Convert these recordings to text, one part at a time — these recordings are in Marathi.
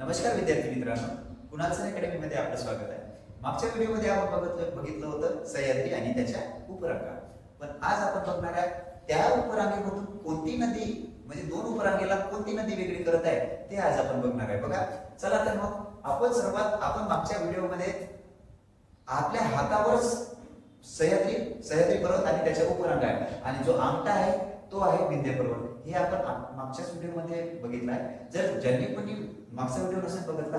नमस्कार विद्यार्थी मित्रांनो. कुणाल अकॅडमीमध्ये आपलं स्वागत आहे. मागच्या व्हिडिओमध्ये आपण बघितलं बघितलं होतं सह्याद्री आणि त्याच्या उपरांगा. पण आज आपण बघणार आहे त्या उपरांगेमधून कोणती नदी म्हणजे दोन उपरांगेला कोणती नदी वेगळी करत आहे ते आज आपण बघणार आहे. बघा चला तर मग आपण सर्वात आपण मागच्या व्हिडिओमध्ये आपल्या हातावरच सह्याद्री सह्याद्री पर्वत आणि त्याच्या उपरांग आहे. आणि जो आमटा आहे तो आहे विद्यापर्वत हे आपण मागच्या मागच्याच व्हिडिओमध्ये बघितला आहे. जर ज्यांनी कोणी मागचा व्हिडिओ नसेल बघितला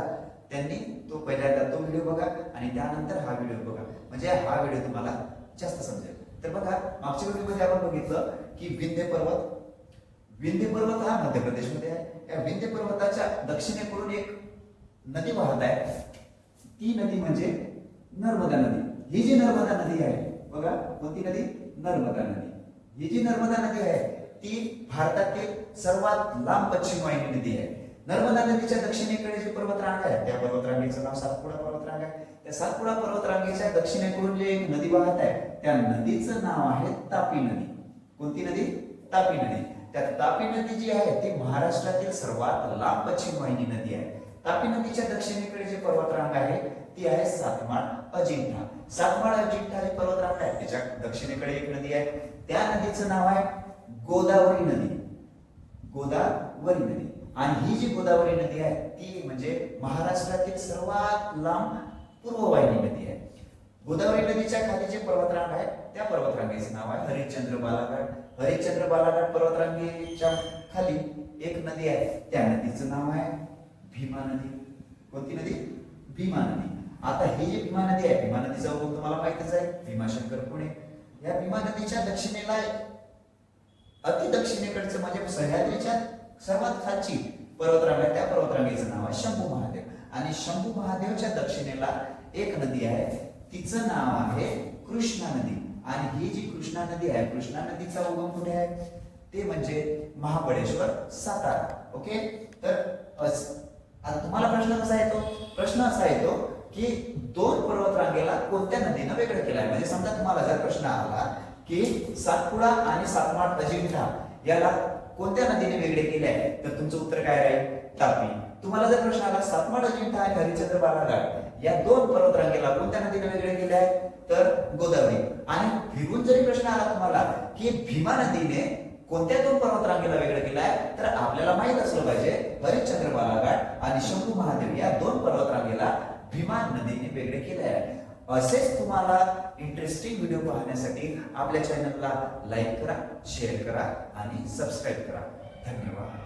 त्यांनी तो पहिल्यांदा तो व्हिडिओ बघा आणि त्यानंतर हा व्हिडिओ बघा. म्हणजे हा व्हिडिओ तुम्हाला जास्त समजेल. तर बघा मागच्या व्हिडिओमध्ये आपण बघितलं की विंध्य पर्वत विंध्य पर्वत हा मध्य प्रदेशमध्ये आहे. या विंध्य पर्वताच्या दक्षिणेकडून एक नदी वाहत आहे. ती नदी म्हणजे नर्मदा नदी. ही जी नर्मदा नदी आहे बघा कोणती नदी? नर्मदा नदी. ही जी नर्मदा नदी आहे ती भारतातील सर्वात लांब पश्चिम वाहिनी नदी आहे नर्मदा नदीच्या दक्षिणेकडे जी पर्वतरांग आहे त्या पर्वतरांगेचं नाव सातपुडा पर्वतरांग आहे. त्या सातपुडा पर्वतरांगेच्या दक्षिणेकडून जे एक नदी वाहत आहे त्या नदीचं नाव आहे तापी नदी. कोणती नदी? तापी नदी. त्या तापी नदी जी आहे ती महाराष्ट्रातील सर्वात लांब पश्चिम वाहिनी नदी आहे. तापी नदीच्या दक्षिणेकडे जी पर्वतरांग आहे ती आहे सातमाळ. अजिंठा. सातमाळ अजिंठा जी पर्वतरांग आहे. त्याच्या दक्षिणेकडे एक नदी आहे. त्या नदीचं नाव आहे गोदावरी नदी. गोदावरी नदी. आणि ही जी गोदावरी नदी आहे ती म्हणजे महाराष्ट्रातील सर्वात लांब पूर्ववाहिनी नदी आहे. गोदावरी नदीच्या खाली जे पर्वतरांग आहे त्या पर्वतरांगेचे नाव आहे हरिश्चंद्र बालाघाट. हरिश्चंद्र बालाघाट पर्वतरांगेच्या खाली एक नदी आहे. त्या नदीचं नाव आहे भीमा नदी. कोणती नदी? भीमा नदी. आता ही जी भीमा नदी आहे भीमा नदीचा उगम तुम्हाला माहितीच आहे भीमाशंकर पुणे. या भीमा नदीच्या दक्षिणेला अति दक्षिणेकडचं म्हणजे सह्याद्रीच्या सर्वात खालची पर्वतरांग आहे. त्या पर्वतरांगेचं नाव आहे शंभू महादेव. आणि शंभू महादेवच्या दक्षिणेला एक नदी आहे. तिचं नाव आहे कृष्णा नदी. आणि ही जी कृष्णा नदी आहे कृष्णा नदीचा उगम कुठे आहे? ते म्हणजे महाबळेश्वर सातारा. ओके? तर आता तुम्हाला प्रश्न कसा येतो? प्रश्न असा येतो की दोन पर्वतरांगेला कोणत्या नदीनं वेगळं केलं आहे म्हणजे समजा तुम्हाला जर प्रश्न आला की सातपुडा आणि सातमाळ अजिंठा याला कोणत्या नदीने वेगळे केले आहे तर तुमचं उत्तर काय राहील? तापी. तुम्हाला जर प्रश्न आला सातमाळ अजिंठा आणि हरिचंद्र बालाघाट या दोन पर्वतरांगेला कोणत्या नदीने वेगळे केले आहे तर गोदावरी. आणि फिरून जरी प्रश्न आला तुम्हाला की भीमा नदीने कोणत्या दोन पर्वतरांगेला वेगळं केलं आहे तर आपल्याला माहीत असलं पाहिजे हरिश्चंद्र बालाघाट आणि शंभू महादेव या दोन पर्वत निर्माण नदीने वेगळे केले आहे. असेच तुम्हाला इंटरेस्टिंग व्हिडिओ पाहण्यासाठी आपल्या चॅनलला लाईक करा शेअर करा आणि सबस्क्राईब करा. धन्यवाद.